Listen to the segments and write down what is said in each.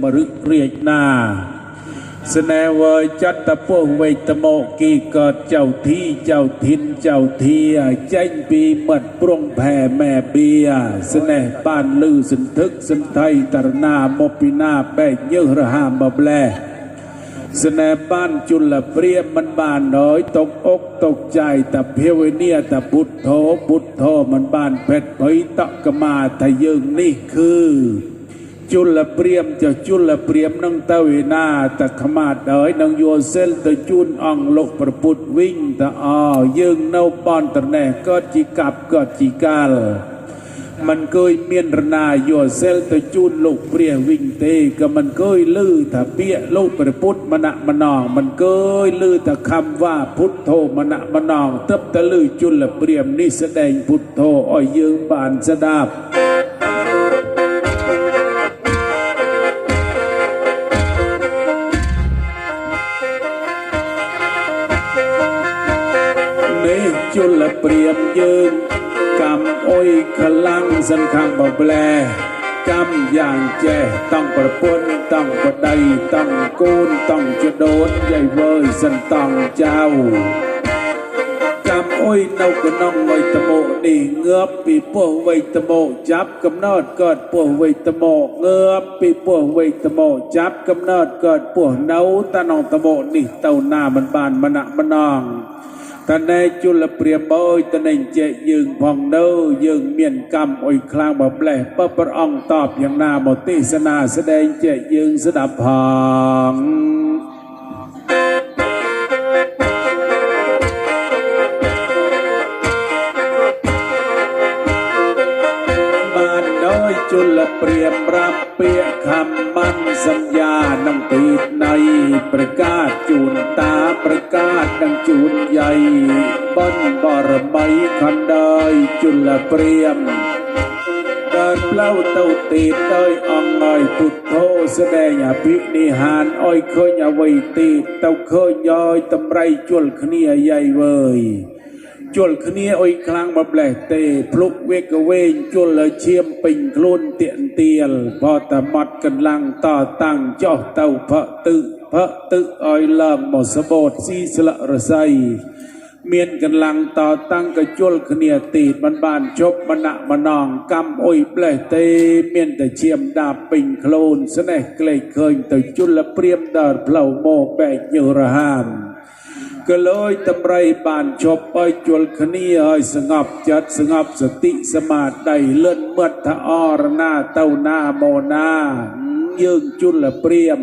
มรุเรียกนาสนเวจัตตะพวงเวตโมกีกิดเจ้าทีเจ้าทินเจ้าเทียเจงปีหมัดปรงแผ่แม่เบียสนบ้านลือสินทึกสินไทยตรนามปินาแบเยือระหามบแลสนบ้านจุลเปรียมมันบานน้อยตกอกตกใจแต่เพียวเนียแต่บุตรโธบุตทโธมันบานเป็ดไปตะกมาทะยึงนี่คือ ជលព្រាមចជលព្រាមនឹងទៅឯណាតខ្មាតហើយនឹងយោសិលទៅជូនអង្គលោកប្រពុតវិញតអយើងនៅបនត្រណេះក៏ជីកាប់ក៏ជីកាលមិនគួយមានរណាយោសិលទៅជូនលោកព្រះវិញទេក៏មិនគួយលឺថាពាក្យលោកព្រះពុទ្ធមណម្ណងមិនគួយលឺថាខំវ៉ាពុទ្ធោមណម្ណងទឹកទៅលឺជុលព្រាមនេះស្ដែងពុទ្ធោឲ្យយើងបានស្ដាប់ กำโอ้ยขลังสันคำบ่แปลกำอย่างแจต้องประปนต้องประใดต้องกูนต้องจะโดนใหญ่เวอร์สันต้องเจ้ากำโอ้ยนกกระน้องไว้ตะโมดีเงือบปีปัวไว้ตะโมจับกำนอดกอดปัวไว้ตะโมเงือบปีปัวไว้ตะโมจับกำนอดกอดปัวเนาตะนองตะโมนี่เต่าหน้ามันบานมันหนักมันนอง តណែជលព្រាមអើយតណែចេយើងផងនៅយើងមានកម្មអុយខ្លាំងបប្លេះបព្រះអង្គតបយ៉ាងណាមកទេសនាស្ដែងចេយើងស្ដាប់ផង កាសនឹងជូនយាយបនបរមីខណ្ឌើយជលព្រាមដើរផ្លូវទៅទីដោយអង្គហើយពុទ្ធោស្ដែងអភិនិហានអោយឃើញអ្វីទីទៅឃើញយោយតម្រៃជលគ្នាយាយវើយជល់គ្នាអុយខ្លាំងមកផ្លេះទេភ្លុកវេកវែងជល់ឲ្យឈាមពេញខ្លួនទៀនទៀលបតមាត់កន្លងតតាំងចោះទៅផឹកទឹក ផឹកទឹកឲ្យឡើងមកសបោតស៊ីស្លឹករស័យមានកន្លងតតាំងក៏ជល់គ្នាទីមិនបានជប់មណៈមណងកម្មអុយផ្លេះទេ មានតែឈាមដាបពេញខ្លួនស្នេះក្លេកឃើញទៅជល់ព្រាមដើរផ្លូវមកបែកញើរហាមក៏លើយតម្រៃបានជប់ឲ្យជល់គ្នាឲ្យស្ងប់ចិត្តស្ងប់សតិសមាធិលឿនមត់ថាអរណាទៅណាមកណាយើងជលព្រាម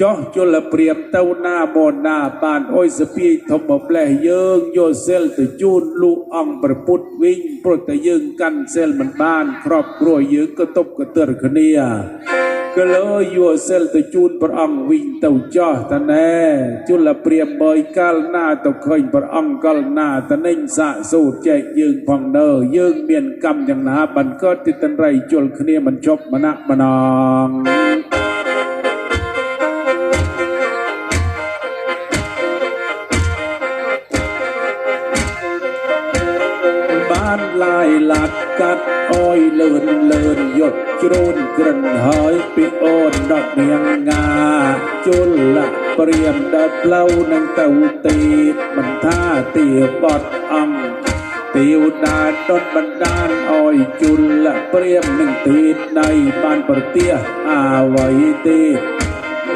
ចោះជលព្រាមទៅណាមកណាបានអុយសពីធំមកផ្លេះយើងយកសិលទៅជូនលោកអង្គប្រពុតវិញព្រោះតែយើងកាន់សិលមិនបានគ្របគ្រួយើងក៏តប់ក៏ទិរគ្នាក៏លើយកសិលទៅជូនព្រះអង្គវិញទៅចោះតណែជលព្រាមបើយកាលណាទៅឃើញព្រះអង្គកាលណាតនិញសាកសូត្រចែកយើងផងដើយើងមានកម្មយ៉ាងណាបានកើតទីតនរៃជលគ្នាមិនជប់មណៈមណង ជ្រូនក្រិនហើយពីអូនដកនាងងាជលព្រាមដល់ផ្លូវនឹងទៅទីមិនថាទីបត់អង្គទេវតាដុតបណ្ដានអោយជលព្រាមនឹងទីដៃបានប្រទះអាវ័យទេ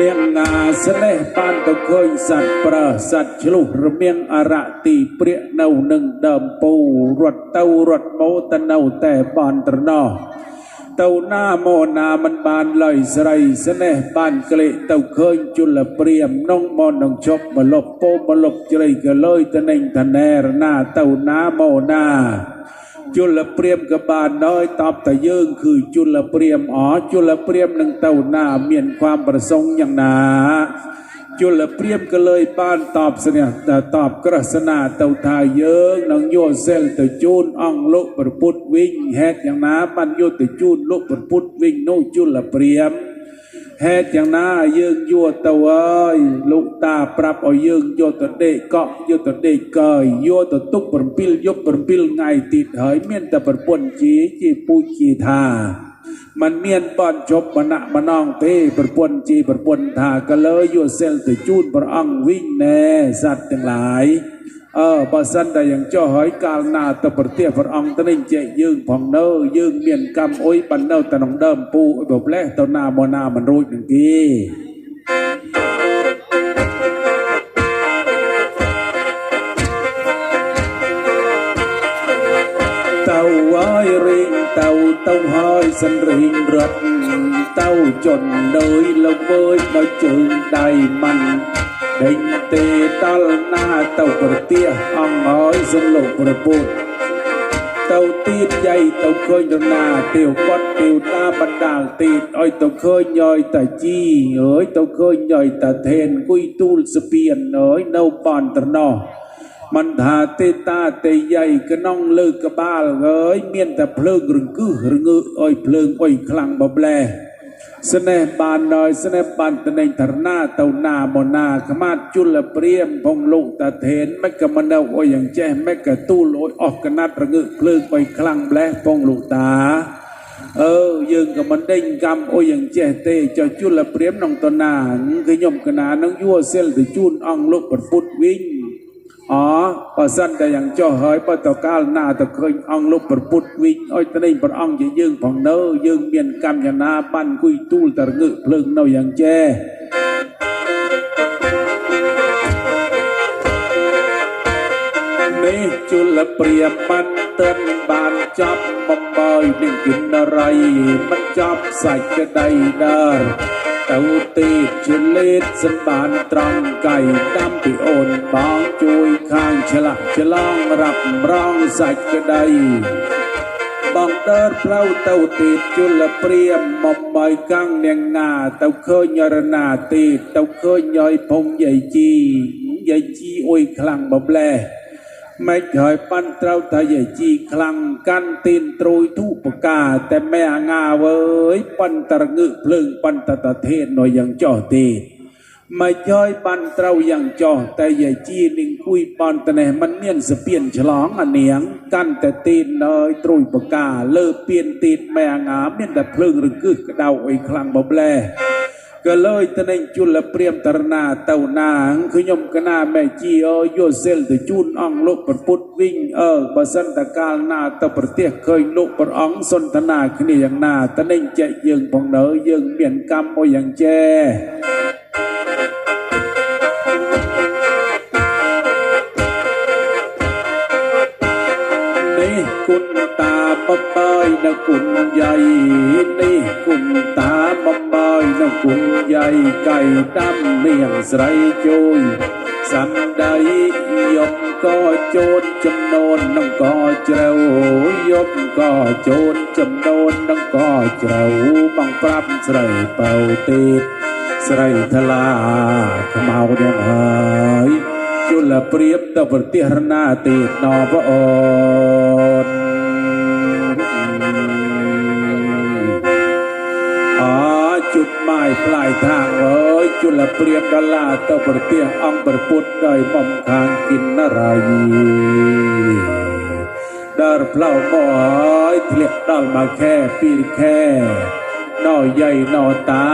នាងណាស្នេះបានទៅឃើញសត្វប្រើសត្វឆ្លុះរមៀងអរតិព្រាកនៅនឹងដើមពូរត់ទៅរត់មកទៅនៅតែបានត្រណោះ ទៅណាមកណាមិនបានឡើយស្រីស្នេះបានក្លេកទៅឃើញជលព្រាមនងមកនឹងជប់មលប់ពោមលប់ជ្រៃក៏លើយទៅនឹងធនែរណាទៅណាមកណា ជលព្រាមក៏បានដោយតបតែយើងគឺជលព្រាមអជលព្រាមនឹងទៅណាមានความប្រសងយ៉ាងណា ជលព្រាមក៏លើយបានតបស្នះតបក្រសនាទៅថាយើងនឹងយកសិលទៅជូនអង្គលោកប្រពុតវិញហេតុយ៉ាងណាបានយកទៅជូនលោកប្រពុតវិញនោះជលព្រាមហេតុយ៉ាងណាយើងយកទៅអើយលោកតាប្រាប់ឲ្យយើងយកទៅដេកកក់យកទៅដេកកើយយកទៅទុក7យប់7ថ្ងៃទៀតហើយមានតែប្រពន្ធជាជាពូជជាថា มันមានបនជប់មណៈមណងទេប្រពន្ធជីប្រពន្ធថាក៏លើយល់សិលទៅជូនព្រះអង្គវិញណែសត្វទាំងឡាយអើបើសិនតែយ៉ាងចុះហើយកាលណាទៅប្រទេសព្រះអង្គទៅនេះចេះយើងផងនៅយើងមានកម្មអុយបណ្ដៅទៅក្នុងដើមពូអុយបប្លេះទៅណាមកណាមិនរួចនឹងគេ សិនរិញរត់ទៅជន់លុយលវើយដោយជើងដៃມັນដេញទេដល់ណាទៅប្រទះអង្គហើយសិនលោកប្រពុតទៅទៀតយាយទៅឃើញដល់ណាទៀវគាត់ទៀវតាបណ្ដាលទៀតអុយទៅឃើញយយតាជីអើយទៅឃើញយយតាធេនគួយទូលសពៀនអើយនៅបានត្រណោះ មិនថាទេតាតេយ័យក្នុងលើកបាលហើយមានតែភ្លើងរង្គឹសរងើអុយភ្លើងអុយខ្លាំងបប្លែស្នេហ៍បានដោយស្នេហ៍បានតេងធរណាទៅណាមណាខ្មាតជលព្រាមផងលោកតាធេនមិនកមនៅអុយយ៉ាងចេះមិនកទូលអុយអស់កណាត់រងើភ្លើងអុយខ្លាំងប្លែផងលោកតាអើយើងក៏មិនដេញកម្មអុយយ៉ាងចេះទេចុះជលព្រាមក្នុងតណាគឺខ្ញុំកណានឹងយួសិលទៅជូនអង្គលោកប្រពុតវិញ อ๋อបើសិនតែយ៉ាងចុះហើយបើតកាលណាទៅឃើញអង្គលោកប្រពុតវិញអុយទៅព្រះអង្គជាយើងផងនៅយើងមានកម្មយណាបានគួយទូលតរងឹកភ្លើងនៅយ៉ាងចេះនេះជលព្រាបានទិនបានចាប់បំបើយនឹងគិនរៃមិនចាប់សាច់ក្តីដើរ ទៅទីជាលេតសម្បានត្រង់កៃតាមពីអូនបងជួយខាងឆ្លាក់ឆ្លងរាប់រងសាច់ក្តីបងដើរផ្លូវទៅទីជលព្រាមមកបើយកាំងនាងណា ទៅឃើញរណាទីទៅឃើញយយភុំយាយជីយាយជីអុយខ្លាំងបប្លែ ម៉េចហើយប៉ាន់ត្រូវតែយាយជីខ្លាំងកាន់ទីនត្រួយទូបកាតែម៉ែអាងាវើយប៉ាន់តរងឹកភ្លើងប៉ាន់តតធាននៅយ៉ាងចោះទេម៉េចហើយប៉ាន់ត្រូវយ៉ាងចោះតែយាយជីនឹងគួយប៉ាន់ត្នេះมันមានសពៀនឆ្លងអានាងកាន់តែទីនហើយត្រួយបកាលើពៀនទីនម៉ែអាងាមានតែភ្លើងរង្គឹសក្តៅអីខ្លាំងបប្លែ ក៏លើយតនេជលព្រាមតរណាទៅណាងខ្ញុំកណាមេជីអយោសិលទៅជូនអង្គលោកប្រពុតវិញអើបើសិនតកាលណាទៅប្រទេសឃើញលោកព្រះអង្គសន្តានាគ្នាយ៉ាងណាតនេចែកយើងផងនៅយើងមានកម្មមួយយ៉ាងចេនេះគុណតាបបាយនៅគុណយាយនេះគុណតា បំបើយនឹងគុណយាយកៃតាមនាងស្រីជួយសណ្ដីយកក៏ជូនចំណូននឹងក៏ជ្រៅយកក៏ជូនចំណូននឹងក៏ជ្រៅបងប្រាប់ស្រីបើទីស្រីថ្លាខ្មៅទាំងហើយជលប្រៀបទៅប្រទេសរណាទេតបអើយ ปลายทางเอ้ยจุลเปรียบกะลาเต้าประเตียอังประพุทธได้บ่มทางกินนารายดารเปล่าบ่อยเทียบดารมาแค่ปีแค่นอใหญ่นอตา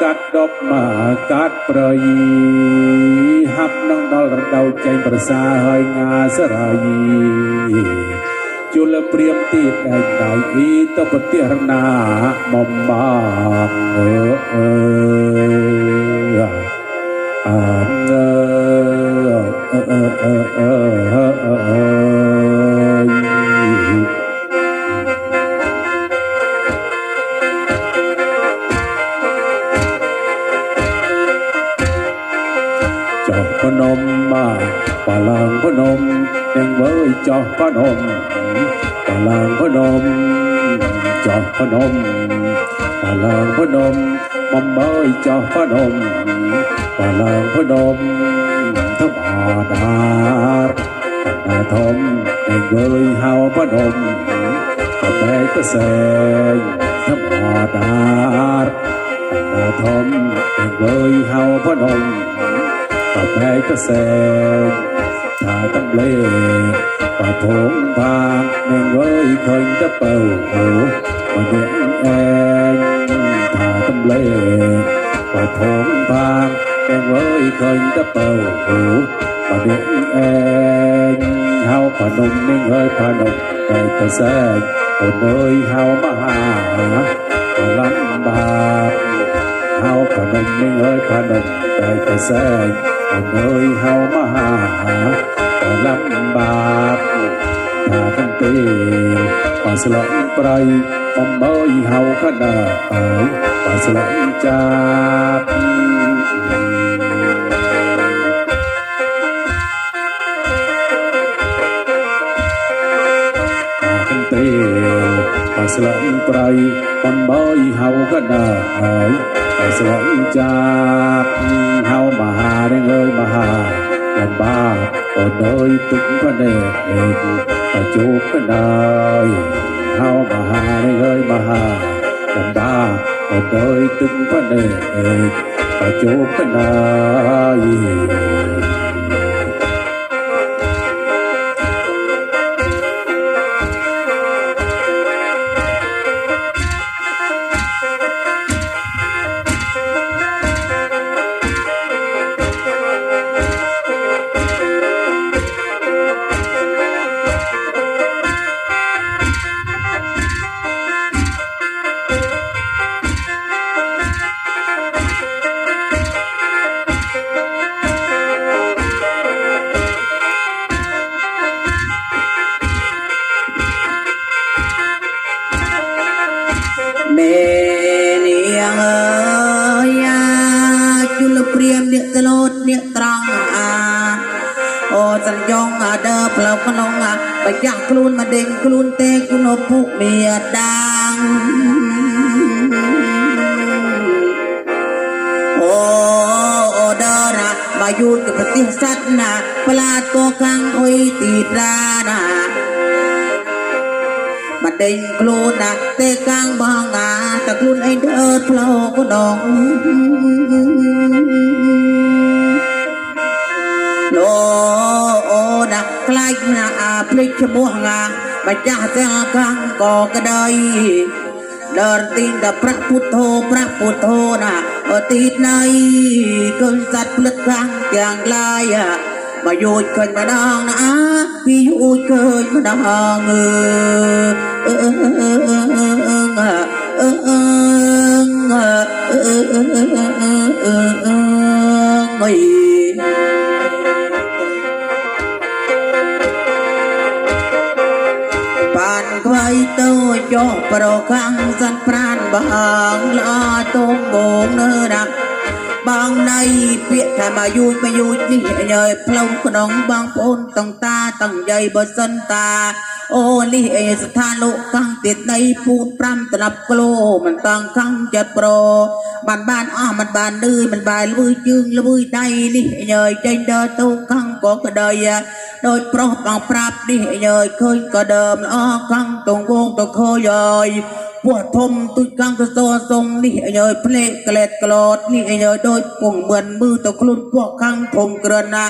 กัดดบมากัดปรยหับน้องดอลเดาใจประสาหยงาสราย ជលព្រាមទៀតឯងដៃវីទៅប្រទេសរណាបំបងអើអើអើអើអើអើអើចោះភ្នំមកបាឡើងភ្នំទាំងវើយចោះភ្នំ cho พนมป่าลางพนมมัมเบยจอพนมป่าลางพนมทบอดานาทมแห่งเบยเฮาพนมกับแม่ก็เสยทบอดานาทมแห่งเบยเฮาพนมกับแม่ก็เสยชาตําเล ปะถงทางแม่งร้อยคนจะเป่าหูมาเด่นเองถ้าตำเลปะถงทางแม่งร้อยคนจะเป่าหูมาเด่นเองเฮาพนมแม่งร้อยพนมไปกระแสคนเอ้ยเฮามาหาลำบากเฮาพนมแม่งร้อยพนมไปกระแสคนเอ้ยเฮามาหาลำบาก របើស្លក់ប្រៃបំបើយហៅកដាអើយបើស្លក់ចាប់ទាំងពីរបើស្លក់ប្រៃបំបើយហៅកដាអើយបើស្លក់ចាប់ហៅមហារិងអើយមហាលំបាកអូនអើយទុកប្រដេកក៏ជួបក៏ដែរហៅមហារិងអើយមហាលំបាកអូនអើយទុកប្ដើផ្លូវក្នុងអាបយ៉ាក់ខ្លួនមកដេញខ្លួនទេគុណពុកមានដាងអូអូដាណាមកយូរទៅប្រទេសសត្វណាផ្លាតកកាំងអុយទីដាណា mà đình luôn à tê căng bong à ta luôn anh đỡ flow có đòn lô ô đã khai là à plik cho mua à mà cha tê căng có cái đây đợt tin đã prak put thô prak put thô nà ở tít này cơn sắt lực căng chàng lai à mà vui khơi mà đang nã vì vui khơi mà đang ngờ người ទៅចុះប្រកាំងសិនប្រានបងល្អទុំបងនៅដាក់បងណៃពាក្យថាមកយូចមកយូចនេះញើយផ្លុំក្នុងបងប្អូនតងតាតងយាយបើសិនតាអូនេះអេស្ថានលោកកាំងទៀតនៃពូន5ត្រាប់គីឡូមិនតង់កាំងចិត្តប្រូបានបានអស់មិនបានលឺមិនបានលួយជើងលួយដៃនេះញើយចេញដើរទៅកាំងក៏ក្ដី ដោយប្រុសបងប្រាប់នេះញើយឃើញក៏ដើមល្អកាំងតងវងទៅខយអើយពួកធំទុយកាំងទៅសសុំនេះអញើយភ្លេកក្លែតក្លត់នេះអញើយដូចពងមឿនមើទៅខ្លួនពួកកាំងធំក្រើណា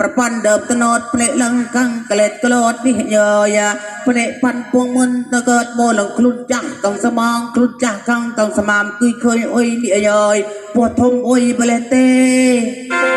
ប្រព័ន្ធដើមតណតភ្លេកលឹងកាំងក្លែតក្លត់នេះអញើយភ្លេកប៉ាន់ពងមឿនទៅកើតមកលងខ្លួនចាស់តងស្មងខ្លួនចាស់កាំងតងស្មាមគួយឃើញអុយនេះអញើយពួកធំអុយបលេទេ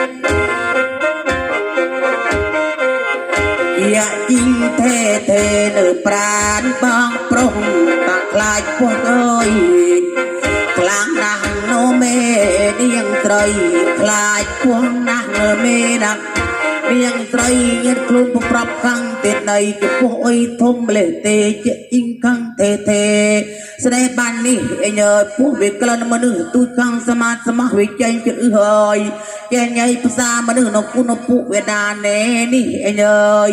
នាងត្រីញាតខ្លួនប្រប្រាប់ខាងទេនៃចំពោះអុយធំលេះទេជាជីងខាងទេទេស្នេហ៍បាននេះអញើយពោះវាក្លិនមនុស្សទូចខាងសមាធសមាវិជ័យជិតអឺហើយ ចេះញ៉ៃភាសាមនុស្សនៅគុណពុវេដាណែនេះអញើយ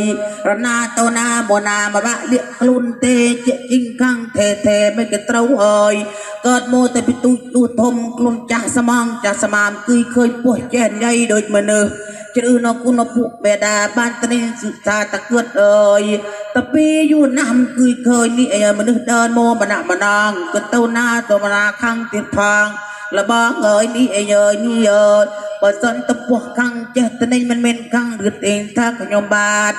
រណាតោណាបណាមកបាក់លៀកខ្លួនទេជាជីងខាងទេទេមិនក៏ត្រូវហើយកើតមកតែពីទូចទូធំខ្លួនចាស់ស្មងចាស់ស្មាមគឺឃើញពោះចេះញ៉ៃដូចមនុស្សជ្រឺនៅគុណពុបេដាបានត្រៀមសិក្សាតគួតអើយតពីយូរណាស់មិនគឺឃើញនេះអីមនុស្សដើរមកម្នាក់ម្ដងក៏ទៅណាទៅណាខាងទៀតផង លបងអើយនេះអីអើយនេះអើយបើសិនតំពោះខាងចេះតនេះមិនមែនខាងរឹតឯងថាខ្ញុំបាទ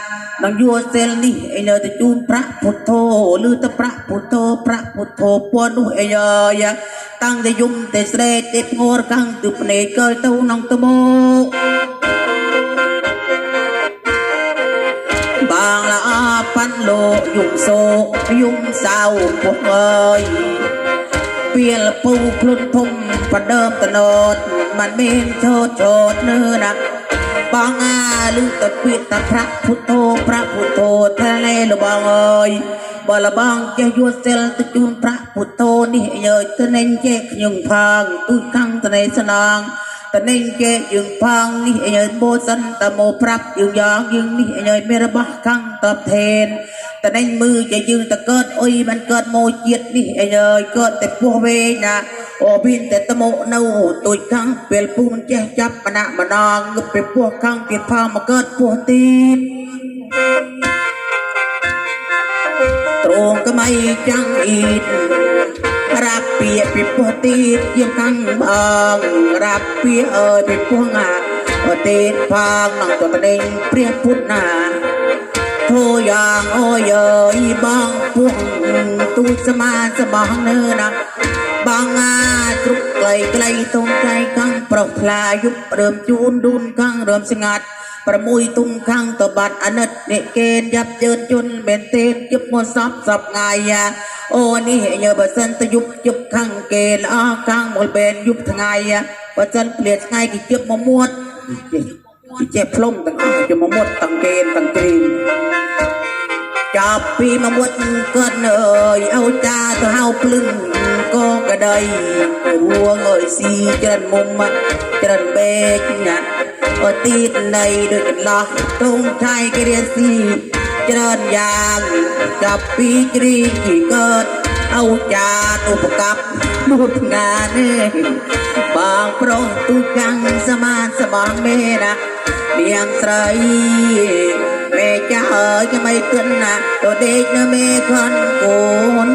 នឹងយួរសិលនេះអីនៅទៅជូនប្រាក់ពុទ្ធោឬទៅប្រាក់ពុទ្ធោប្រាក់ពុទ្ធោពួននោះអីអើយតាំងតែយំតែស្រេកតែងរខាងទៅភ្នែកកើទៅក្នុងត្បូងបងល្អប៉ាន់លោកយំសោកយំសៅពុះអើយ វាលពូខ្លួនភុំប្រដើមតណោតមិនមានចោតចោតនឺណាបងអាលឺតពីតប្រាក់ពុទ្ធោប្រាក់ពុទ្ធោថាណែលបងអើយបលបងចេះយួរសិលទៅជូនប្រាក់ពុទ្ធោនេះយើទៅណេញចេះខ្ញុំផងទូខាំងតណេស្នង តនិញចេយើងផងនេះអញើបូសិនតមោប្រាប់យើងយ៉ាងយើងនេះអញើមានរបស់ខាងតបថេនតនិញមឺចេយើងតកើតអុយបានកើតមកជាតិនេះអញើកើតតែពោះវេណាអូបិនតែតមោនៅទូចខាងពេលពុះមិនចេះចាប់មណៈម្ដងងឹបពេលពោះខាងទៀតផងមកកើតពោះទៀតត្រង់កមៃចាំងអ៊ីត រាប់ពីពីពោះទីជាងខាងបងរាប់ពីអើយពីពោះងាអទេផងនឹងតតដេញព្រះពុទ្ធណាធូយ៉ាងអូយអើយបងពោះទូសមាសបងនៅណាបងអាទ្រុកក្លៃក្លៃតុងใจខាងប្រុសខ្លាយុបរើមជូនឌូនខាងរើមស្ងាត់ ប្រមួយទុំខាងតបាត់អនិតនិកេនយ៉ាប់ជឿនជន់មែនទេជឹបមកសពសពងាយអូនេះញើបើសិនទៅយុបជឹបខាងគេល្អខាងមូលបែនយុបថ្ងៃបើសិនព្រាថ្ងៃគេជឹបមកមួតចេះចេះផ្លុំទាំងអស់ជឹបមកមួតទាំងគេទាំងគ្រីមចាប់ពីមកមួតគាត់អើយអូចាទៅហៅភ្លឹងក៏ក្ដីរួងអើយស៊ីចិនមុំចិនបេកណា ก็ตีดในดึกนะตุ้งไทยกเรียนสีเจริญยางกับปีกรีกเกิด เอาจาตุปกับมุดงานเอบางพรงตุกังสมานสมองเมนะเมียงสรายเมจะเหอ๋ยจะไม่เตืนนะตัวเด็กนะเมคนโกน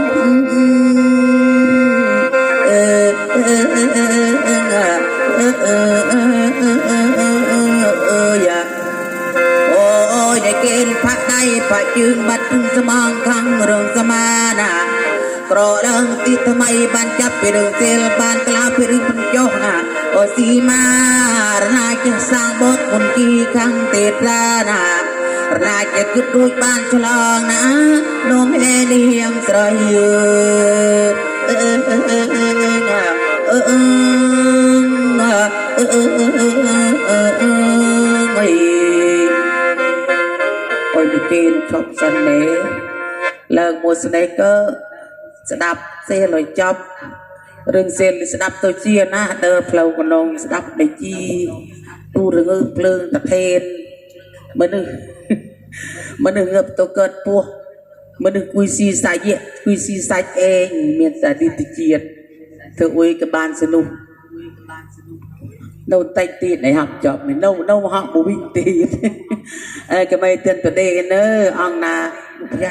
បាក់ជើងបាត់ស្មងខាងរងសមាណាក្រដឹងទីថ្មីបានចាប់ពីរឿងសិលបានក្លាពីរឿងបញ្ចុះណាអូស៊ីមារណាចេះសាងបតមុនគីខាងទេផ្លាណារាជគិតរួចបានឆ្លងណានោមអេលៀងស្រ័យអឺអឺអឺអឺអឺអឺអឺ អឺអឺអឺអឺអឺអឺអុយពីគេជប់សិនទេលើកមួយស្នេកក៏ស្ដាប់សេលឲ្យចប់រឿងសេលស្ដាប់ទៅជាណាដើរផ្លូវកណ្ដងស្ដាប់ដេជីទូរងើភ្លើងតថេនមនុស្សមនុស្សងើបទៅកើតពោះមនុស្សគួយស៊ីសាច់គួយស៊ីសាច់អេងមានតែឌីតិជាតិធ្វើអុយក៏បានសនុះ នៅតិចទៀតឲ្យហាប់ចប់មិននៅនៅហក់មកវិញទៀតអើក៏មិនទាន់ប្រដេកនៅអង្គណា